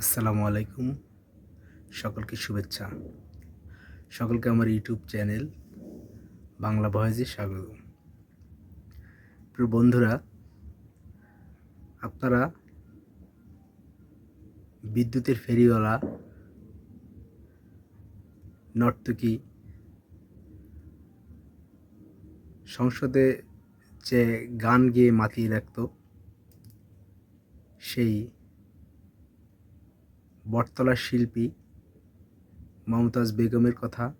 আসসালামু আলাইকুম। সকলকে শুভেচ্ছা। সকলকে আমার ইউটিউব চ্যানেল বাংলা ভয়েসে স্বাগত প্রিয় বন্ধুরা, আপনারা বিদ্যুতের ফেরিওয়ালা নর্তকী সংসদে যে গান গেয়ে মাতিয়ে রাখত, সেই বটতলার শিল্পী মমতাজ বেগমের কথা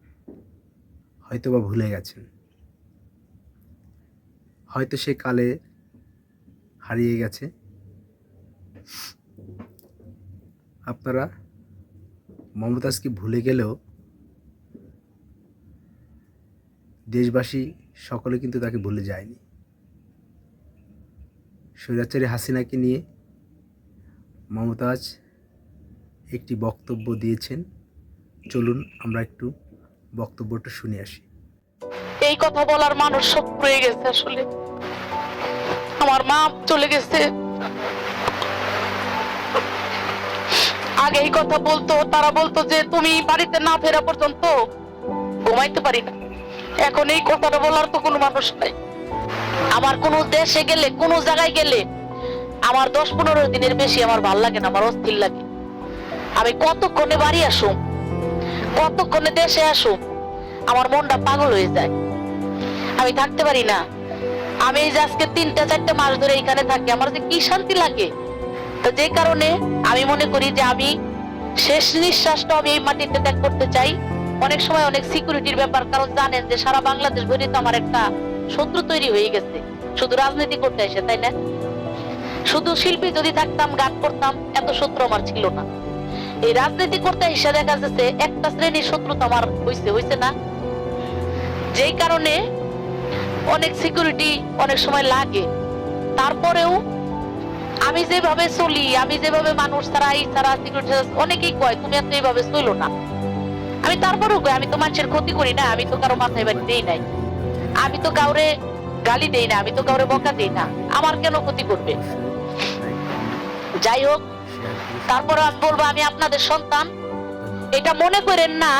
হয়তোবা ভুলে গেছেন। হয়তো সে কালে হারিয়ে গেছে। আপনারা মমতাজকে ভুলে গেলেও দেশবাসী সকলে কিন্তু তাকে ভুলে যায়নি। স্বৈরাচারী হাসিনাকে নিয়ে মমতাজ একটি বক্তব্য দিয়েছেন। চলুন আমরা একটু বক্তব্যটা শুনে আসি। এই কথা বলার মানুষ সব রয়ে গেছে আসলে। আমার মা চলে গেছে। আগে এই কথা বলতো, তারা বলতো যে তুমি বাড়িতে না ফেরা পর্যন্ত ঘুমাইতে পারি না। এখন এই কথাটা বলার তো কোনো মানুষ নাই। আমার কোনো দেশে গেলে, কোনো জায়গায় গেলে আমার দশ পনেরো দিনের বেশি আমার ভালো লাগে না, আমার অস্থির লাগে। আমি কতক্ষণে বাড়ি আসুম? কতক্ষণে দেশে আসুম? আমার মনটা পাগল হয়ে যায়। আমি থাকতে পারি না। আমি এই যে আজকে তিনটা, চারটা মাস ধরে এখানে থাকি, আমার যে কি শান্তি লাগে? তো যে কারণে আমি মনে করি যে আমি শেষ নিঃশ্বাসটা আমি এই মাটিতে ত্যাগ করতে চাই। অনেক সময় অনেক সিকিউরিটির ব্যাপার, কারণ জানেন যে সারা বাংলাদেশ ভরে তো আমার একটা শত্রু তৈরি হয়ে গেছে। শুধু রাজনীতি করতে এসে তাই না? শুধু শিল্পী যদি থাকতাম, গান করতাম, এত শত্রু আমার ছিল না। এই রাজনীতি করতে এসে দেখা যাচ্ছে একটা শ্রেণির শত্রুতা আমার হয়েছে হয়েছে না। যেই কারণে অনেক সিকিউরিটি অনেক সময় লাগে। তারপরেও আমি যেভাবে চলি, আমি যেভাবে মানুষ ছাড়া, এই ছাড়া সিকিউরিটি অনেকেই কয়, তুমি এত এইভাবে চলো না। আমি তারপরেও কই, আমি তো মানুষের ক্ষতি করি না, আমি তো কারও মাথায় বাড়ি দেই নাই। আমি তো কাউরে গালি দেই না, আমি তো কাউরে বকা দেই না। আমার কেন ক্ষতি করবে? যাই হোক তারপরে আমি বলব আমি আপনাদের সন্তান। এটা মনে করেন না